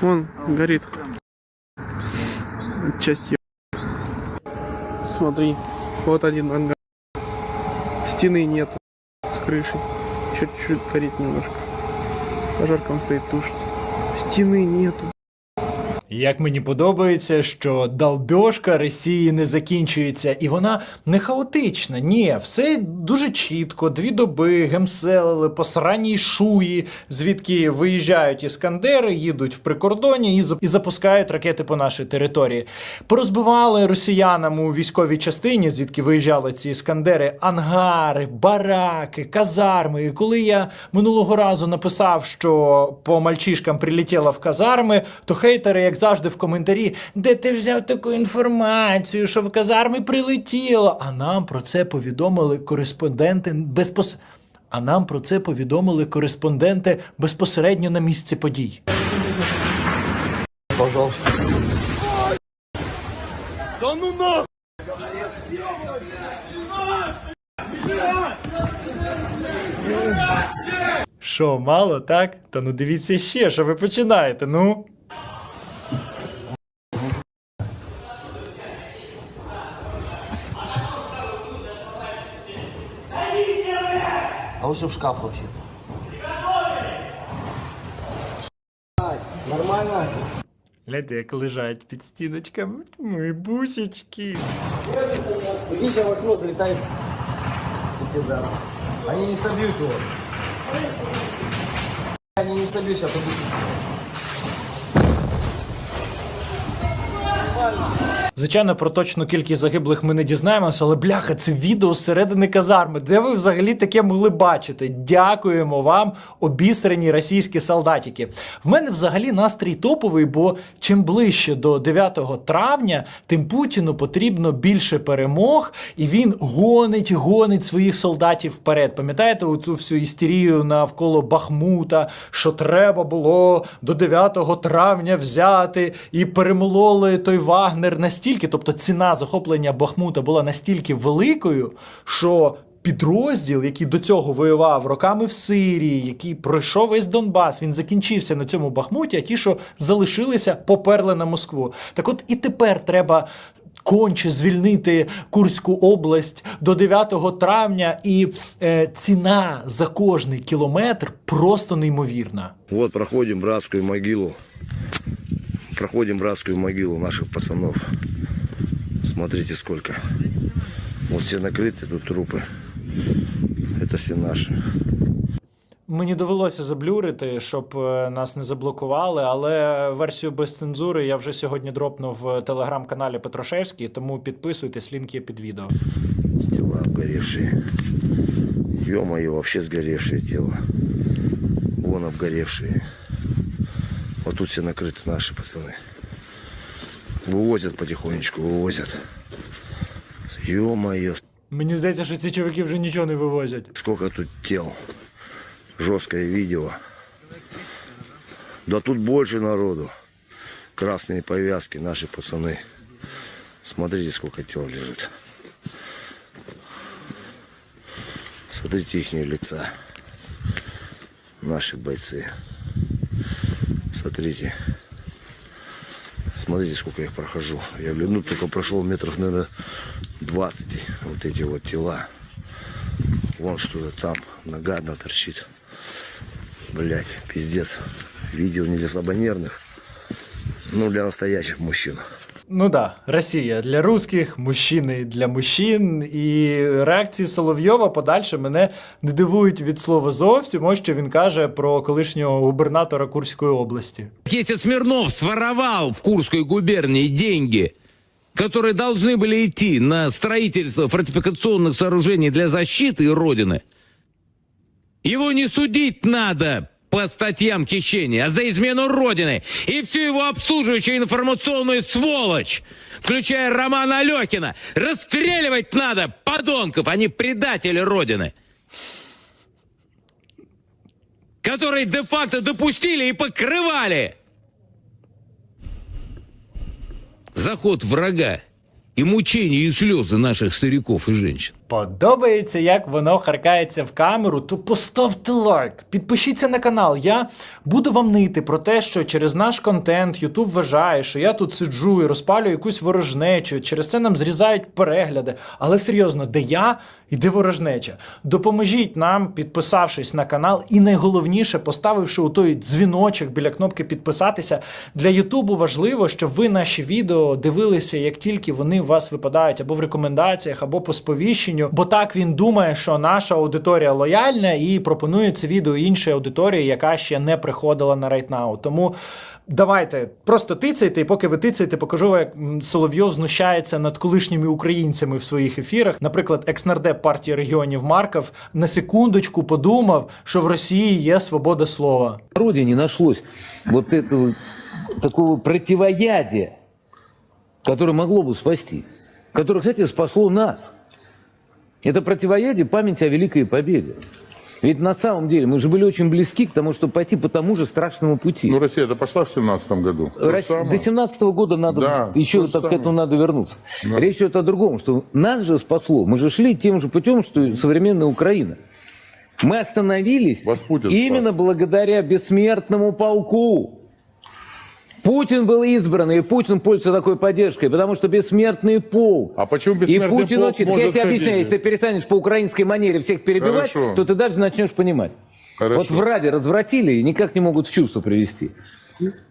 Вон горит. Часть Смотри, вот один ангар. Стены нету с крышей. Еще чуть-чуть горит немножко. Пожарка он стоит тушит. Стены нету. Як мені подобається, що долбьошка Росії не закінчується, і вона не хаотична. Ні, все дуже чітко. Дві доби гемселили по сраній шуї, звідки виїжджають іскандери, їдуть в прикордоні і, і запускають ракети по нашій території. Порозбивали росіянам у військовій частині, звідки виїжджали ці іскандери, ангари, бараки, казарми. І коли я минулого разу написав, що по мальчишкам прилетіло в казарми, то хейтери, як завжди, в коментарі, де ти взяв таку інформацію, що в казарми прилетіло. А нам про це повідомили кореспонденти безпос... А нам про це повідомили кореспонденти безпосередньо на місці подій. Пожалуйста. Що, мало, так? Та ну дивіться ще, що ви починаєте, ну. лучше в шкаф вообще. Нормально? Гляньте, як лежать під стіночками. Мої бусічки. Видите, в окно залетает и пизда. Они не собьют его. Они не собьют, сейчас убить Звичайно, про точну кількість загиблих ми не дізнаємося, але бляха, це відео з середини казарми. Де ви взагалі таке могли бачити? Дякуємо вам, обісрані російські солдатики. В мене взагалі настрій топовий, бо чим ближче до 9 травня, тим Путіну потрібно більше перемог, і він гонить, гонить своїх солдатів вперед. Пам'ятаєте оцю всю істерію навколо Бахмута, що треба було до 9 травня взяти і перемололи той Вагнер настільки, тобто ціна захоплення Бахмута була настільки великою, що. Підрозділ, який до цього воював роками в Сирії, який пройшов весь Донбас, він закінчився на цьому Бахмуті, а ті, що залишилися, поперли на Москву. Так от і тепер треба конче звільнити Курську область до 9 травня, і е, ціна за кожний кілометр просто неймовірна. Вот проходим братскую могилу Проходим братскую могилу наших пацанов. Смотрите сколько. Вот все накрыты тут трупы. Это все наши. Мені довелося заблюрити, щоб е, нас не заблокували, але версію без цензури я вже сьогодні дропнув в телеграм-каналі Петрушевський, тому підписуйтесь, лінк є під відео. Тела обгоревшие. Ё-моё, вообще сгоревшее тело. Вон обгоревшие. Вот тут все накрыты наши пацаны. Вывозят потихонечку, вывозят. Ё-моё, Мені здається, що ці чоловіки вже нічого не вивозять. Сколько тут тел. Жесткое видео. Да тут больше народу. Красные повязки, наши пацаны. Смотрите, сколько тел лежит. Смотрите их лица. Наши бойцы. Смотрите. Смотрите, сколько я их прохожу. Я, ну, только прошел метров, наверное, 20. Вот эти вот тела. Вон что-то там нагадно торчит. Блять, пиздец. Видео не для слабонервных. Ну, для настоящих мужчин. Ну да, Росія для русських, мужчини для мужчин. І реакції Соловйова подальше мене не дивують від слова зовсім. Ось що він каже про колишнього губернатора Курської області. Если Смирнов своровал в Курской губернии деньги, которые должны были идти на строительство фортификационных сооружений для защиты Родины, его не судить надо, по статьям хищения, а за измену Родины и всю его обслуживающую информационную сволочь, включая Романа Алехина. Расстреливать надо, подонков, они предатели Родины. Которые де-факто допустили и покрывали заход врага и мучения и слезы наших стариков и женщин. Подобається, як воно харкається в камеру, то поставте лайк, підпишіться на канал. Я буду вам нити про те, що через наш контент YouTube вважає, що я тут сиджу і розпалюю якусь ворожнечу. Через це нам зрізають перегляди. Але серйозно, де я і де ворожнеча? Допоможіть нам, підписавшись на канал, і найголовніше, поставивши у той дзвіночок біля кнопки підписатися. Для Ютубу важливо, щоб ви наші відео дивилися, як тільки вони у вас випадають або в рекомендаціях, або по сповіщенню. Бо так він думає, що наша аудиторія лояльна і пропонує це відео іншій аудиторії, яка ще не приходила на RightNow. Тому. Давайте просто тицяйте, і поки ви тицяєте, покажу, як Соловйов знущається над колишніми українцями в своїх ефірах. Наприклад, екснардеп партії регіонів Марков на секундочку подумав, що в Росії є свобода слова. народе не нашлось вот этого такого противоядия, которое могло бы спасти, которое, кстати, спасло нас. Это противоядие памяти о Великой Победе. Ведь на самом деле мы же были очень близки к тому, чтобы пойти по тому же страшному пути. Ну, Россия-то пошла в семнадцатом году. То же Россия- самое. до 17 года надо Да, еще так к этому надо вернуться. Да. Речь идет о другом, что нас же спасло. Мы же шли тем же путем, что и современная Украина. Мы остановились Вас Путин именно спас. благодаря бессмертному полку. Путин был избран, и Путин пользуется такой поддержкой, потому что бессмертный полк. А почему И бессмертный Путин полк учит. может Я тебе ходить? объясняю, если ты перестанешь по украинской манере всех перебивать, Хорошо. то ты дальше начнешь понимать. Хорошо. Вот в Раде развратили и никак не могут в чувство привести.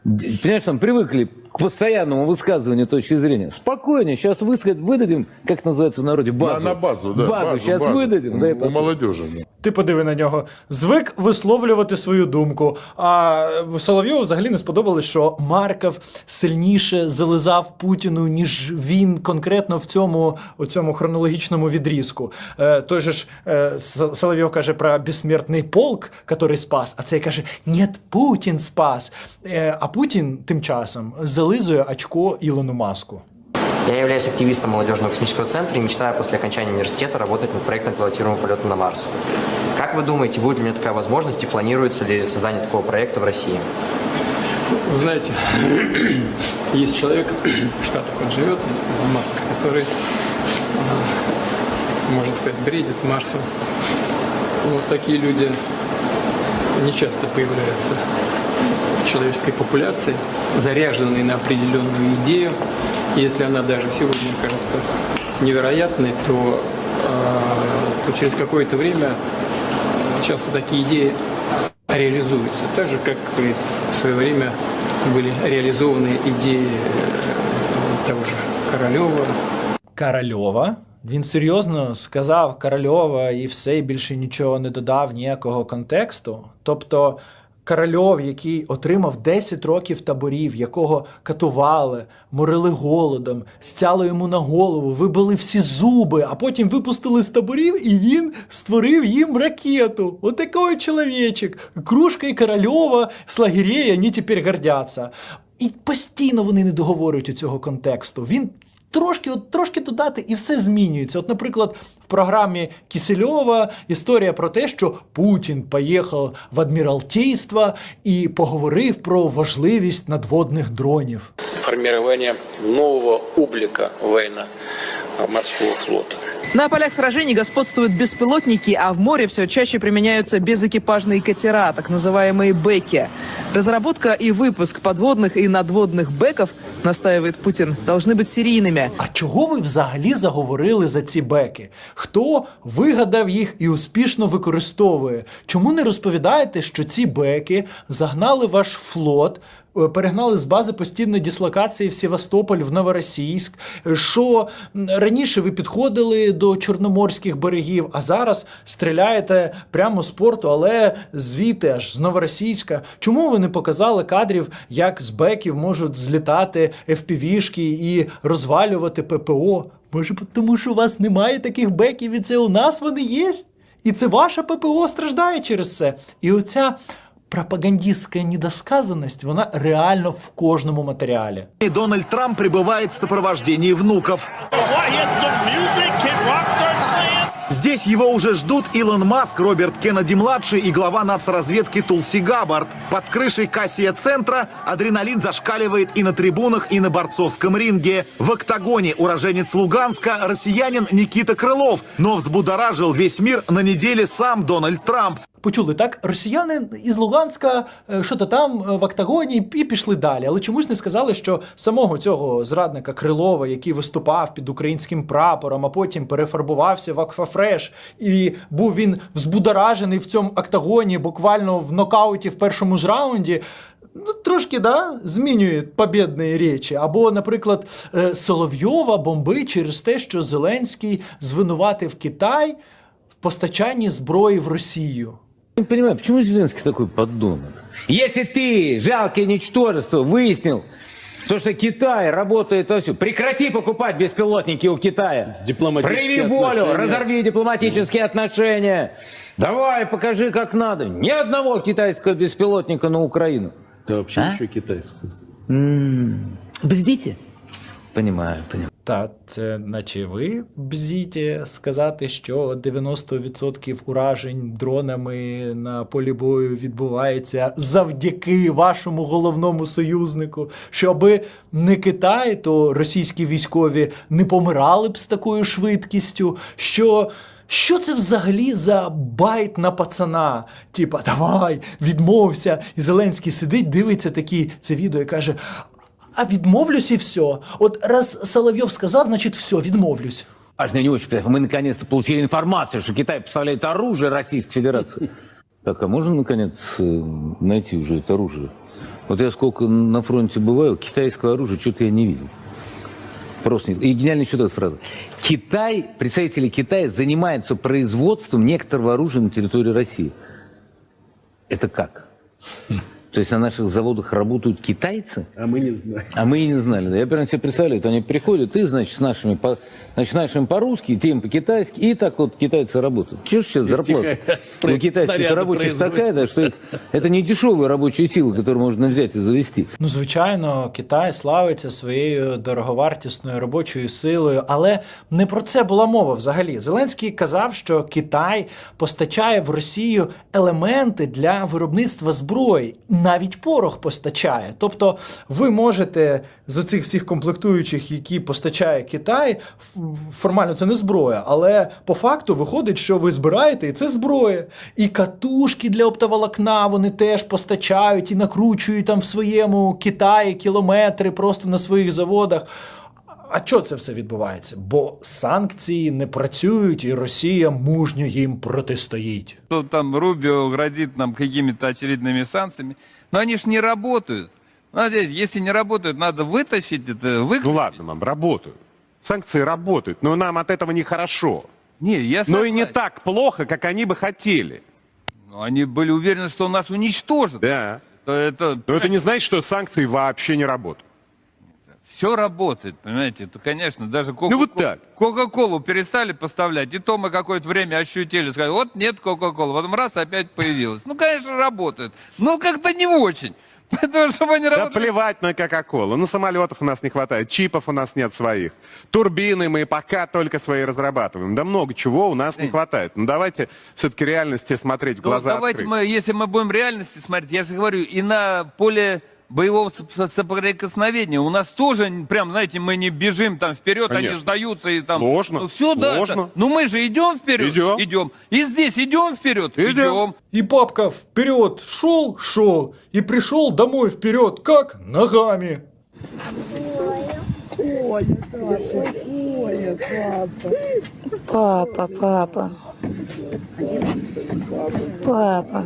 Д- Понимаешь, там привыкли к постоянному высказыванию точки зрения. Спокойнее, сейчас высказать выдадим, как называется в народе, На, базу. на базу, да. Базу, сейчас выдадим. дай У послушать. молодежи. да. Ти подиви на нього. Звик висловлювати свою думку. А Соловйову взагалі не сподобалось, що Марков сильніше зализав Путіну, ніж він конкретно в цьому, у цьому хронологічному відрізку. Е, той же ж е, С- Соловйов каже про безсмертний полк, який спас, а цей каже: Ні, Путін спас. Е, а Путін тим часом зализує очко Ілону Маску. Я являюсь активистом молодежного космического центра и мечтаю после окончания университета работать над проектом пилотируемого полета на Марс. Как вы думаете, будет ли у меня такая возможность и планируется ли создание такого проекта в России? Вы знаете, есть человек в Штатах, он живет, Маск, который, а, можно сказать, бредит Марсом. Вот такие люди не часто появляются в человеческой популяции, заряженные на определенную идею. Если она даже сегодня кажется невероятной, то, а, то через какое-то время часто такие идеи реализуются. Так же, как и в свое время были реализованы идеи э, того же Королева, Корольова. Він серйозно сказав Корольова і все, і більше нічого не додав ніякого контексту. Тобто Корольов, який отримав 10 років таборів, якого катували, морили голодом, стяли йому на голову, вибили всі зуби, а потім випустили з таборів, і він створив їм ракету. Отакий чоловічок. Кружка і Корольова з лагерей, вони тепер гордяться. І постійно вони не договорюють у цього контексту. Він трошки, от, трошки додати, і все змінюється. От, наприклад, в програмі Кісельова історія про те, що Путін поїхав в адміралтейство і поговорив про важливість надводних дронів. формирование нового облика военно-морского флота. На полях сражений господствуют беспилотники, а в море все чаще применяются безэкипажные катера, так называемые беки. Разработка и выпуск подводных и надводных беков, настаивает Путин, должны быть серийными. А чого ви взагалі заговорили за ці беки? Хто вигадав їх і успішно використовує? Чому не розповідаєте, що ці беки загнали ваш флот? е, Перегнали з бази постійної дислокації в Севастополь в Новоросійськ. Що раніше ви підходили до чорноморських берегів, а зараз стріляєте прямо з порту, але звідти аж з Новоросійська. Чому ви не показали кадрів, як з беків можуть злітати FPV-шки і розвалювати ППО? Може, тому що у вас немає таких беків, і це у нас вони є? І це ваша ППО страждає через це. І оця пропагандистська недосказаність, вона реально в кожному матеріалі. І Дональд Трамп прибуває в сопровождении внуков. Здесь его уже ждут Илон Маск, Роберт Кеннеди-младший и глава нацразведки Тулси Габбард. Под крышей Кассия-центра адреналин зашкаливает и на трибунах, и на борцовском ринге. В октагоне уроженец Луганска россиянин Никита Крылов, но взбудоражил весь мир на неделе сам Дональд Трамп. Почули так, росіяни із Луганська, що то там е, в октагоні, і пішли далі. Але чомусь не сказали, що самого цього зрадника Крилова, який виступав під українським прапором, а потім перефарбувався в Акфафреш, і був він взбудоражений в цьому октагоні, буквально в нокауті в першому ж раунді. Ну, трошки да, змінює побєдні речі. Або, наприклад, е, Соловйова бомбить через те, що Зеленський звинуватив Китай в постачанні зброї в Росію. Я не понимаю, почему Зеленский такой подонок? Если ты, жалкое ничтожество, выяснил, то, что Китай работает прекрати покупать беспилотники у Китая. Прояви волю, разорви дипломатические отношения. Давай, покажи, как надо. Ни одного китайского беспилотника на Украину. Это вообще А? еще китайскую. Бздите? Понимаю, понимаю. Та це наче ви бздіте сказати, що 90% уражень дронами на полі бою відбувається завдяки вашому головному союзнику. Щоби не Китай, то російські військові не помирали б з такою швидкістю. Що що це взагалі за байт на пацана? Типа, давай, відмовся. І Зеленський сидить, дивиться такі це відео і каже: а відмовлюсь і все. От раз Соловйов сказав, значить все, відмовлюсь. Важно, не очень приятно. Мы наконец-то получили информацию, что Китай поставляет оружие Российской Федерации. Так, а можно, наконец, э, найти уже это оружие? Вот я сколько на фронте бываю, китайского оружия что-то я не видел. Просто нет. И гениально еще эта фраза. Китай, представители Китая занимаются производством некоторого оружия на территории России. Это как? То есть на наших заводах работают китайцы? А мы не знаем. А мы и не знали. Да. Я прям себе представляю, вот они приходят, и, значит, с нашими, по, значит, нашим по-русски, тем по-китайски, и так вот китайцы работают. Чего ж сейчас зарплата у китайских снаряды рабочих производят. такая, да, что их- это не дешевая рабочая сила, которую можно взять и завести. Ну, звичайно, Китай славиться своєю дороговартісною робочою силою, але не про це була мова взагалі. Зеленський казав, що Китай постачає в Росію елементи для виробництва зброї, навіть порох постачає. Тобто, ви можете з оцих всіх комплектуючих, які постачає Китай, формально це не зброя, але по факту виходить, що ви збираєте, і це зброя. І катушки для оптоволокна вони теж постачають і накручують там в своєму Китаї кілометри просто на своїх заводах. А чого це все відбувається? Бо санкції не працюють, і Росія мужньо їм протистоїть. что там Рубио грозит нам какими-то очередными санкциями. Но они ж не работают. Знаете, если не работают, надо вытащить это, выключить. Ну ладно, мам, работают. Санкции работают, но нам от этого нехорошо. Не, я Но и не согласен. так плохо, как они бы хотели. Но Они были уверены, что нас уничтожат. Да. То это, Но это не значит, что санкции вообще не работают. Все работает, понимаете? Это, конечно, даже Кока- Ну вот так. Кока-колу перестали поставлять, и то мы какое-то время ощутили, сказали, вот нет Кока-колы, потом раз опять появилась. Ну, конечно, работает, но как-то не очень. Потому что они Да работают. плевать на Кока-Колу. Ну, самолетов у нас не хватает, чипов у нас нет своих. Турбины мы пока только свои разрабатываем. Да много чего у нас не хватает. Ну, давайте все-таки реальности смотреть в Ну, глаза давайте открыть. мы, если мы будем реальности смотреть, я же говорю, и на поле боевого соп- соприкосновения у нас тоже, прям, знаете, мы не бежим там вперед, они Конечно. сдаются и там... Сложно, Ну, все, сложно. да. Ну, мы же идем вперед. Идем. Идем. И здесь идем вперед. Идем. Идем. И папка вперед шел, шел, и пришел домой вперед, как ногами. Папа, папа. Папа.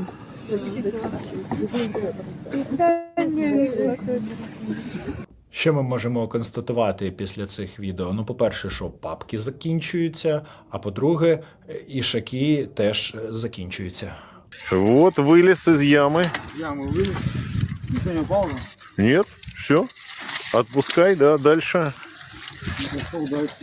Що ми можемо констатувати після цих відео? Ну, по-перше, що папки закінчуються, а по-друге, ішаки теж закінчуються. Вот вылез из ямы. Яму вылез. Ничего не упало? Нет, все. Отпускай, да, дальше. Пошел дальше.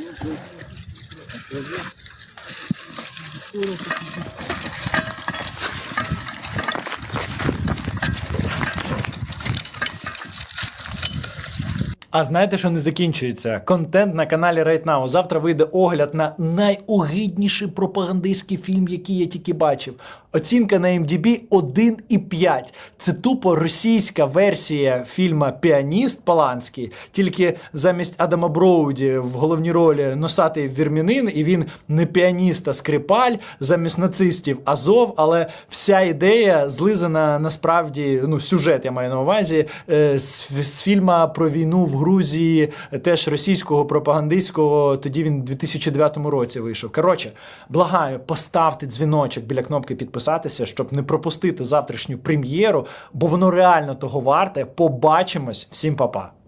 А знаєте, що не закінчується? Контент на каналі Right Now. Завтра вийде огляд на найогидніший пропагандистський фільм, який я тільки бачив. Оцінка на MDB 1,5. Це тупо російська версія фільма Піаніст Паланський, тільки замість Адама Броуді в головній ролі носатий вірмянин, і він не піаніст, а скрипаль, замість нацистів Азов. Але вся ідея злизана насправді, ну, сюжет я маю на увазі, е, з, з фільма про війну в Грузії, теж російського пропагандистського. Тоді він у 2009 році вийшов. Коротше, благаю, поставте дзвіночок біля кнопки підписатися, щоб не пропустити завтрашню прем'єру, бо воно реально того варте. Побачимось. Всім па-па.